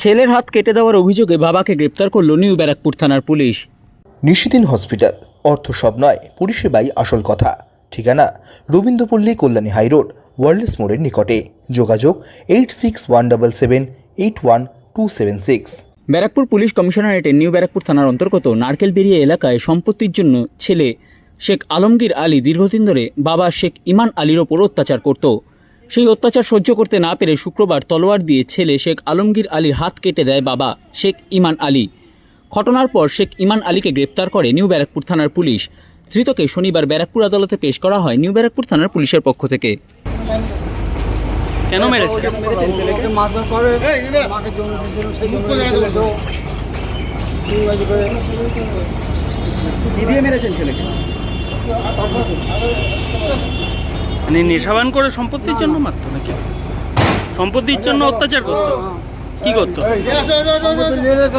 ছেলের হাত কেটে দেওয়ার অভিযোগে বাবাকে গ্রেপ্তার করল নিউ ব্যারাকপুর থানার পুলিশ। নিশিদিন হসপিটাল। অর্থ সব নয় পরিষেবাই আসল কথা। ঠিকানা রবীন্দ্রপল্লী কল্যাণী হাইরোড ওয়ার্ল্ডস মোড়ের নিকটে। যোগাযোগ eight six one double seven eight one two seven six. Barrackpore police কমিশনারেটের new Barrackpore থানার অন্তর্গত নারকেলবেরিয়া এলাকায় সম্পত্তির জন্য ছেলে শেখ আলমগীর আলী দীর্ঘদিন ধরে বাবা শেখ ইমান আলীর ওপর অত্যাচার করত। সেই অত্যাচার সহ্য করতে না পেরে শুক্রবার তলোয়ার দিয়ে ছেলে শেখ আলমগীর আলীর হাত কেটে দেয় বাবা শেখ ইমান আলী। ঘটনার পর শেখ ইমান আলীকে গ্রেপ্তার করে নিউ ব্যারাকপুর থানার পুলিশ। ধৃতকে শনিবার ব্যারাকপুর আদালতে পেশ করা হয় নিউ ব্যারাকপুর থানার পুলিশের পক্ষ থেকে। কেন মেরেছে? মেরেছেন ছেলেকে? মানে নেশাবান করে সম্পত্তির জন্য মারতো নাকি? সম্পত্তির জন্য অত্যাচার করতো। কি করতো? সম্পত্তি নিয়ে গেছে